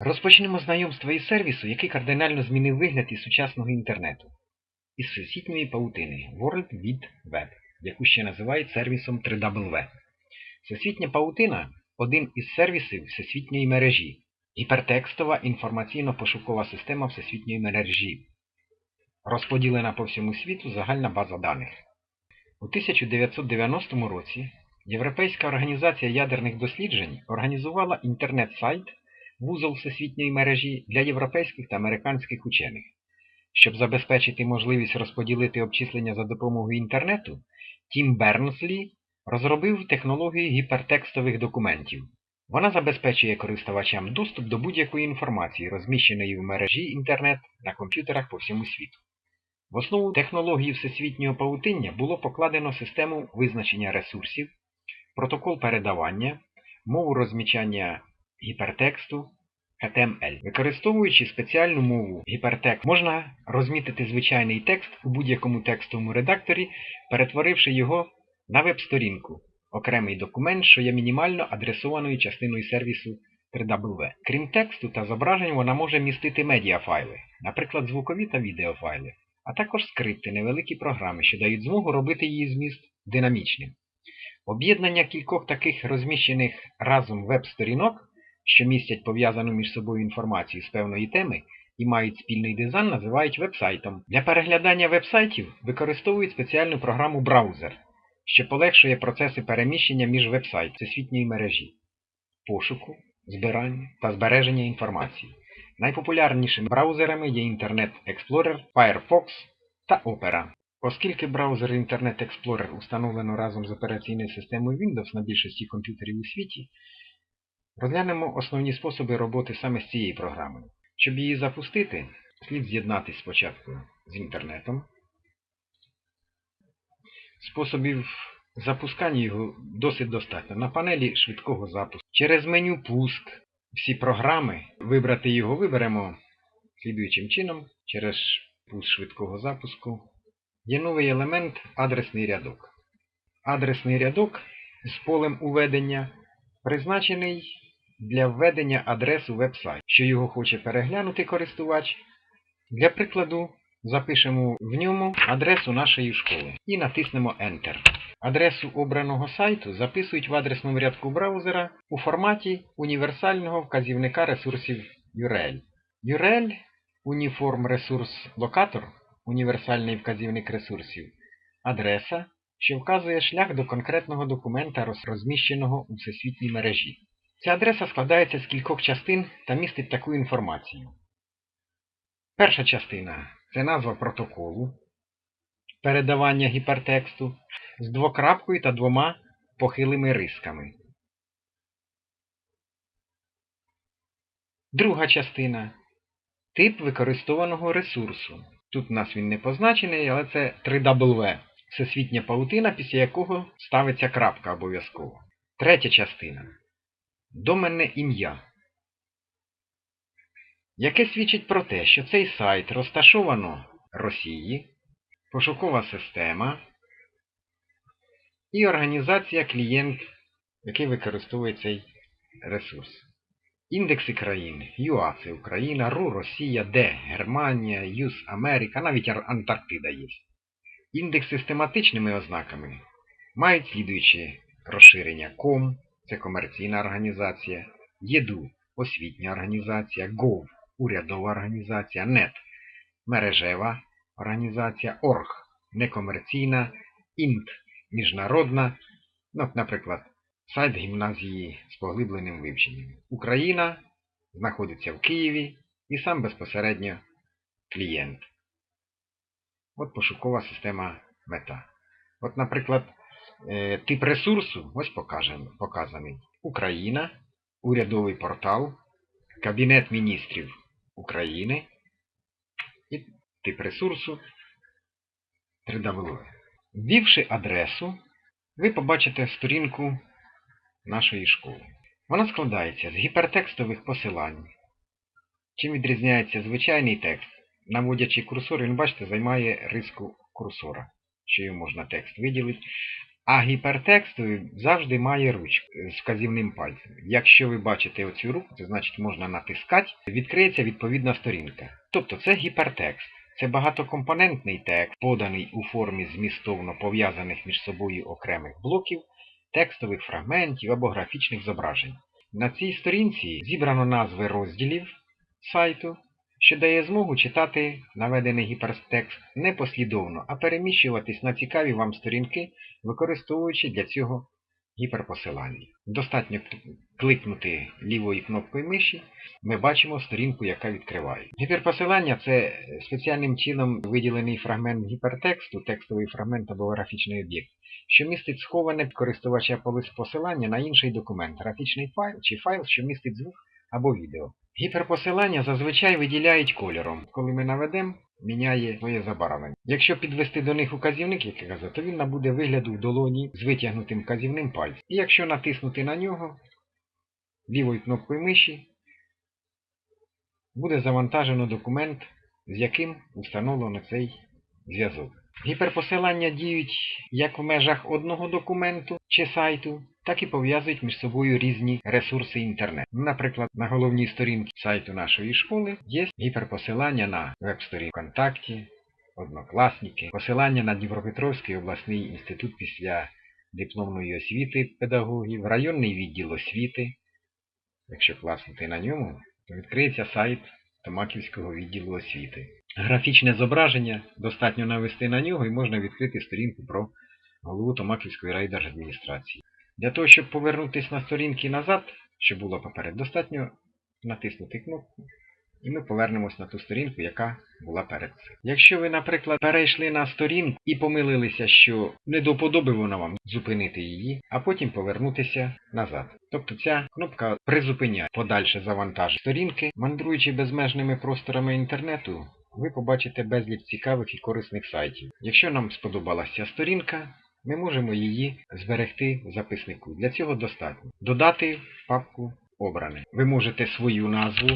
Розпочнемо знайомство із сервісу, який кардинально змінив вигляд із сучасного інтернету, із всесвітньої паутини World Wide Web, яку ще називають сервісом 3W. Всесвітня паутина один із сервісів всесвітньої мережі, гіпертекстова інформаційно-пошукова система всесвітньої мережі, розподілена по всьому світу загальна база даних. У 1990 році Європейська організація ядерних досліджень організувала інтернет-сайт вузол всесвітньої мережі для європейських та американських учених. Щоб забезпечити можливість розподілити обчислення за допомогою інтернету, Тім Бернслі розробив технологію гіпертекстових документів. Вона забезпечує користувачам доступ до будь-якої інформації, розміщеної в мережі інтернет на комп'ютерах по всьому світу. В основу технології всесвітнього павутиння було покладено систему визначення ресурсів, протокол передавання, мову розмічання гіпертексту HTML. Використовуючи спеціальну мову гіпертекст, можна розмітити звичайний текст у будь-якому текстовому редакторі, перетворивши його на веб-сторінку, окремий документ, що є мінімально адресованою частиною сервісу 3W. Крім тексту та зображень, вона може містити медіафайли, наприклад, звукові та відеофайли, а також скрипти, невеликі програми, що дають змогу робити її зміст динамічним. Об'єднання кількох таких розміщених разом веб-сторінок, що містять пов'язану між собою інформацію з певної теми і мають спільний дизайн, називають веб-сайтом. Для переглядання веб-сайтів використовують спеціальну програму браузер, що полегшує процеси переміщення між веб-сайт всесвітньої мережі, пошуку, збирання та збереження інформації. Найпопулярнішими браузерами є Internet Explorer, Firefox та Opera. Оскільки браузер Internet Explorer установлено разом з операційною системою Windows на більшості комп'ютерів у світі, розглянемо основні способи роботи саме з цією програмою. Щоб її запустити, слід з'єднатися спочатку з інтернетом. Способів запускання його досить достатньо. На панелі швидкого запуску. Через меню Пуск всі програми. Вибрати його виберемо слідуючим чином через пуск швидкого запуску. Є новий елемент адресний рядок. Адресний рядок з полем уведення призначений для введення адресу веб-сайту, що його хоче переглянути користувач. Для прикладу, запишемо в ньому адресу нашої школи і натиснемо Enter. Адресу обраного сайту записують в адресному рядку браузера у форматі універсального вказівника ресурсів URL. URL Uniform Resource Locator універсальний вказівник ресурсів, адреса, що вказує шлях до конкретного документа, розміщеного у всесвітній мережі. Ця адреса складається з кількох частин та містить таку інформацію. Перша частина це назва протоколу, передавання гіпертексту з двокрапкою та двома похилими рисками. Друга частина тип використованого ресурсу. Тут у нас він не позначений, але це 3W. Всесвітня паутина, після якого ставиться крапка обов'язково. Третя частина. Доменне ім'я. Яке свідчить про те, що цей сайт розташовано Росії, пошукова система і організація клієнт, який використовує цей ресурс. Індекси країн ЮА це Україна, РУ Росія, Д Германія, ЮС Америка, навіть Антарктида є. Індекси з тематичними ознаками мають слідуючі розширення КОМ це комерційна організація, ЄДУ освітня організація, ГОВ урядова організація, НЕТ мережева організація, ОРГ некомерційна, ІНТ міжнародна, ну, наприклад, сайт гімназії з поглибленим вивченням. Україна знаходиться в Києві і сам безпосередньо клієнт. От пошукова система мета. От, наприклад, тип ресурсу ось показаний. Україна, урядовий портал, Кабінет міністрів України і тип ресурсу 3W. Ввівши адресу, ви побачите сторінку нашої школи. Вона складається з гіпертекстових посилань. Чим відрізняється звичайний текст? Наводячи курсор, він, бачите, займає риску курсора, що його можна текст виділити. А гіпертекстовий завжди має ручку з вказівним пальцем. Якщо ви бачите оцю руку, це значить можна натискати, відкриється відповідна сторінка. Тобто це гіпертекст. Це багатокомпонентний текст, поданий у формі змістовно пов'язаних між собою окремих блоків, текстових фрагментів або графічних зображень. На цій сторінці зібрано назви розділів сайту, що дає змогу читати наведений гіпертекст не послідовно, а переміщуватись на цікаві вам сторінки, використовуючи для цього гіперпосилання. Достатньо кликнути лівою кнопкою миші, ми бачимо сторінку, яка відкриває. Гіперпосилання це спеціальним чином виділений фрагмент гіпертексту, текстовий фрагмент або графічний об'єкт, що містить сховане користувача посилання на інший документ, графічний файл чи файл, що містить звук або відео. Гіперпосилання зазвичай виділяють кольором. Коли ми наведемо, міняє своє забарвлення. Якщо підвести до них указівник, як я казав, то він набуде вигляду в долоні з витягнутим вказівним пальцем. І якщо натиснути на нього лівою кнопкою миші, буде завантажено документ, з яким встановлено цей зв'язок. Гіперпосилання діють як в межах одного документу чи сайту, так і пов'язують між собою різні ресурси інтернету. Наприклад, на головній сторінці сайту нашої школи є гіперпосилання на веб-сторінку ВКонтакті, Однокласники, посилання на Дніпропетровський обласний інститут після дипломної освіти педагогів, районний відділ освіти. Якщо класнути на ньому, то відкриється сайт Томаківського відділу освіти. Графічне зображення достатньо навести на нього і можна відкрити сторінку про голову Томаківської райдержадміністрації. Для того, щоб повернутися на сторінки назад, що було поперед, достатньо натиснути кнопку, і ми повернемось на ту сторінку, яка була перед цим. Якщо ви, наприклад, перейшли на сторінку і помилилися, що не до вона вам зупинити її, а потім повернутися назад. Тобто ця кнопка призупиняє подальше завантаження сторінки, мандруючи безмежними просторами інтернету. Ви побачите безліч цікавих і корисних сайтів. Якщо нам сподобалася сторінка, ми можемо її зберегти в записнику. Для цього достатньо додати папку обране. Ви можете свою назву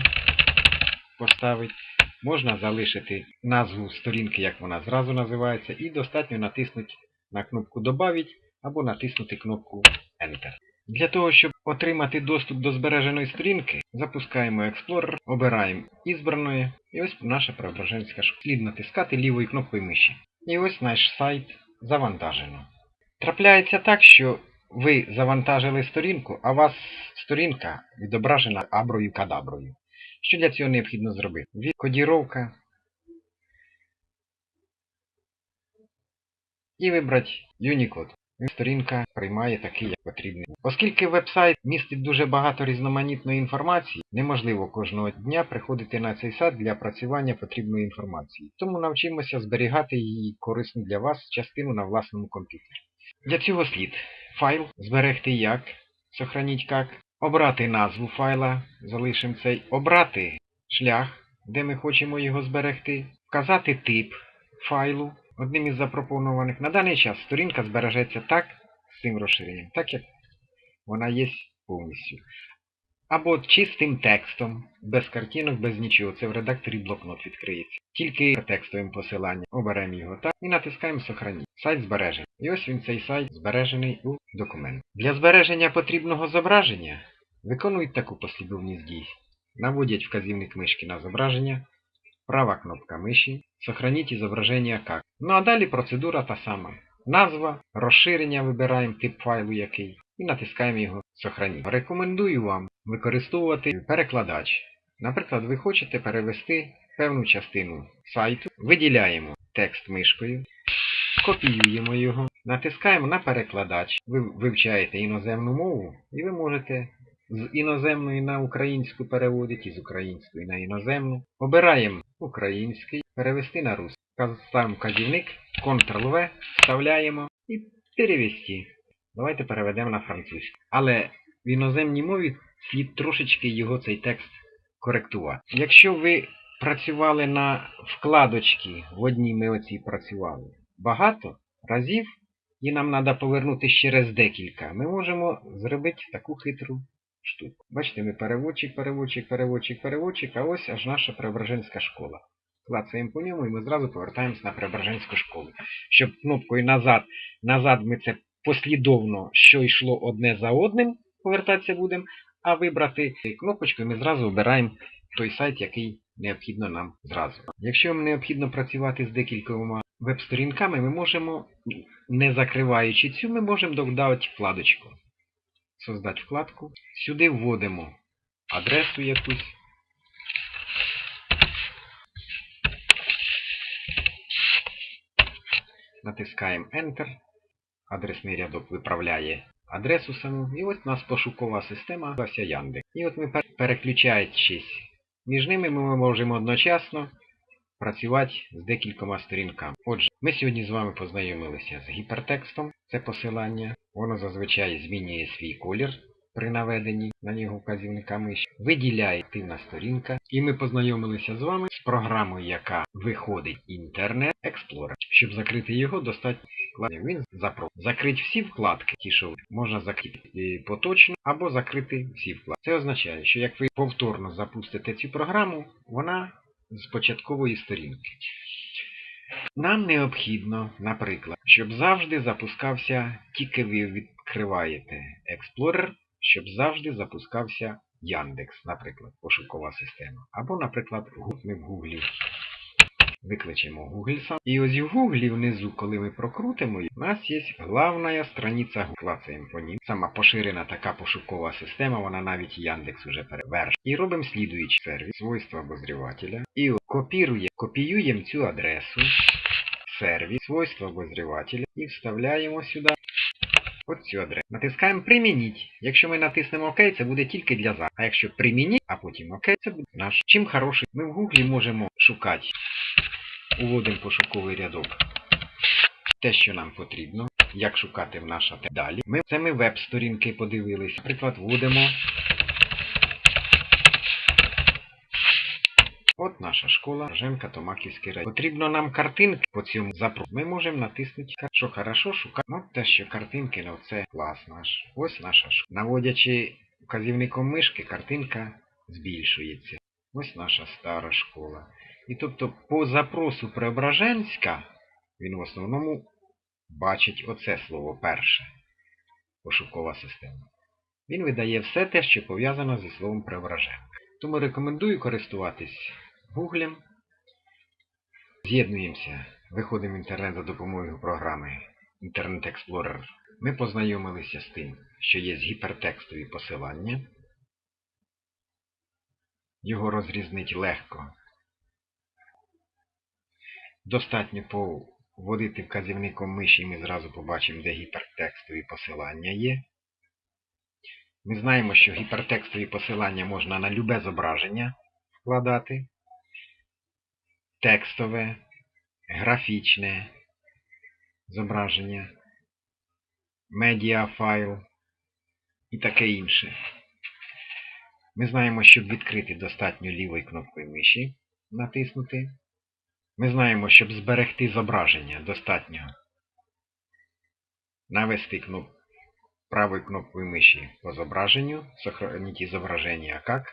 поставити, можна залишити назву сторінки, як вона зразу називається, і достатньо натиснути на кнопку Добавить або натиснути кнопку Enter. Для того, щоб отримати доступ до збереженої сторінки, запускаємо Explorer, обираємо ізбраної, і ось наша Преображенська школа. Слід натискати лівою кнопкою миші. І ось наш сайт завантажено. Трапляється так, що ви завантажили сторінку, а у вас сторінка відображена аброю-кадаброю. Що для цього необхідно зробити? Кодіровка. І вибрати Unicode. Сторінка приймає такий, як потрібний. Оскільки веб-сайт містить дуже багато різноманітної інформації, неможливо кожного дня приходити на цей сайт для опрацювання потрібної інформації. Тому навчимося зберігати її корисну для вас частину на власному комп'ютері. Для цього слід файл зберегти як, сохраніть як, обрати назву файла, залишимо цей, обрати шлях, де ми хочемо його зберегти, вказати тип файлу, одним із запропонованих. На даний час сторінка збережеться так, з цим розширенням, так як вона є повністю. Або чистим текстом, без картинок, без нічого. Це в редакторі блокнот відкриється. Тільки текстовим посиланням оберемо його так і натискаємо Сохраніть. Сайт збережений. І ось він цей сайт збережений у документ. Для збереження потрібного зображення виконують таку послідовність дій. Наводять вказівник мишки на зображення, права кнопка миші, сохраніть зображення як. Ну а далі процедура та сама. Назва, розширення вибираємо тип файлу який і натискаємо його Сохраніть. Рекомендую вам використовувати перекладач. Наприклад, ви хочете перевести певну частину сайту, виділяємо текст мишкою, копіюємо його, натискаємо на перекладач. Ви вивчаєте іноземну мову і ви можете з іноземної на українську переводити, з української на іноземну. Обираємо український, перевести на русский. Ставимо вказівник, Ctrl-V, вставляємо і перевести. Давайте переведемо на французьку. Але в іноземній мові слід трошечки його цей текст коректувати. Якщо ви працювали на вкладочці, в одній ми оцій працювали багато разів, і нам треба повернутися через декілька, ми можемо зробити таку хитру штуку. Бачите, ми переводчик, переводчик, переводчик, переводчик, а ось аж наша Преображенська школа. Клацаємо по ньому і ми зразу повертаємося на Преображенську школу. Щоб кнопкою назад, назад ми це послідовно, що йшло одне за одним, повертатися будемо, а вибрати кнопочкою ми зразу обираємо той сайт, який необхідно нам зразу. Якщо вам необхідно працювати з декількома веб-сторінками, ми можемо, не закриваючи цю, ми можемо додати вкладочку. Создати вкладку. Сюди вводимо адресу якусь. Натискаємо Enter. Адресний рядок виправляє адресу саму. І ось у нас пошукова система Яндекс. І от ми переключаючись між ними, ми можемо одночасно працювати з декількома сторінками. Отже, ми сьогодні з вами познайомилися з гіпертекстом. Це посилання. Воно зазвичай змінює свій колір при наведенні на нього вказівника миші. Виділяє активна сторінка. І ми познайомилися з вами з програмою, яка виходить Internet Explorer. Щоб закрити його, достатньо вкладення. Він запро. Закрити всі вкладки, ті, що можна закрити поточно, або закрити всі вкладки. Це означає, що як ви повторно запустите цю програму, вона з початкової сторінки. Нам необхідно, наприклад, щоб завжди запускався, тільки ви відкриваєте Explorer, щоб завжди запускався Яндекс, наприклад, пошукова система. Або, наприклад, ми в Гуглі викличемо Google сам. І ось в Гуглі внизу, коли ми прокрутимо, у нас є главна страниця Google. По ній. Сама поширена така пошукова система, вона навіть Яндекс уже перевершує. І робимо слідуючий сервіс, свойства обозрівателя. І от копірує, копіюємо цю адресу, сервіс, свойства обозрівателя і вставляємо сюди От цю. Натискаємо Примініть. Якщо ми натиснемо ОК, це буде тільки для за. А якщо примініть, а потім ОК, це буде наш. Чим хороший? Ми в Гуглі можемо шукати. Уводимо пошуковий рядок. Те, що нам потрібно. Як шукати в наша далі. Ми, це ми веб-сторінки подивилися. Наприклад, вводимо. От наша школа, Роженка, Томаківський район. Потрібно нам картинки по цьому запро. Ми можемо натиснути, що хорошо шукати. Ну, те, що картинки, ну це клас наш. Ось наша школа. Наводячи вказівником мишки, картинка збільшується. Ось наша стара школа. І тобто по запросу Преображенська він в основному бачить оце слово перше. Пошукова система. Він видає все те, що пов'язано зі словом Преображенка. Тому рекомендую користуватись Гуглем. З'єднуємося, виходимо в інтернет за допомогою програми Internet Explorer. Ми познайомилися з тим, що є гіпертекстові посилання. Його розрізнить легко. Достатньо поводити вказівником миші, і ми зразу побачимо, де гіпертекстові посилання є. Ми знаємо, що гіпертекстові посилання можна на любе зображення вкладати. Текстове, графічне зображення, медіафайл і таке інше. Ми знаємо, щоб відкрити достатньо лівої кнопкою миші натиснути. Ми знаємо, щоб зберегти зображення, достатньо навести кнопку правой кнопкой мыши по зображению, сохранить изображение как,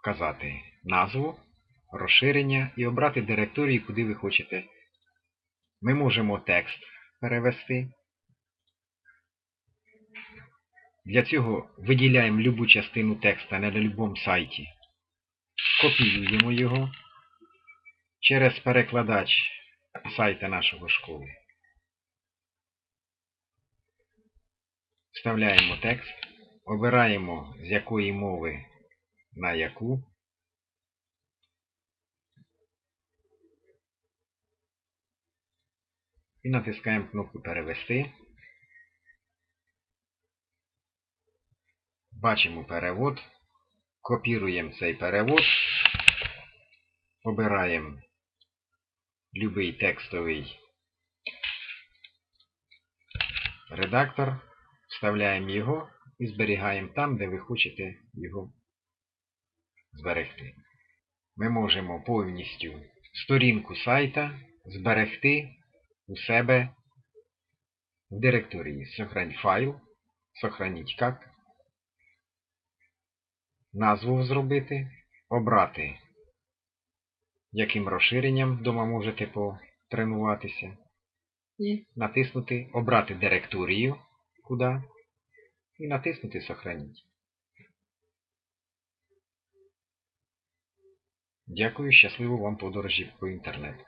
вказати назву, розширення і обрати директорію, куди ви хочете. Ми можемо текст перевести. Для цього виділяємо любу частину текста на будь-якому сайті. Копіюємо його через перекладач сайта нашого школи. Вставляємо текст, обираємо з якої мови на яку. І натискаємо кнопку Перевести. Бачимо перевод. Копіруємо цей перевод. Обираємо любий текстовий редактор, вставляємо його і зберігаємо там, де ви хочете його зберегти. Ми можемо повністю сторінку сайта зберегти у себе в директорії Сохрань файл, сохраніть як, назву зробити, обрати яким розширенням вдома можете тренуватися. І натиснути Обрати директорію. Куди? І натиснути Сохраніть. Дякую, щасливо вам подорожі по інтернету.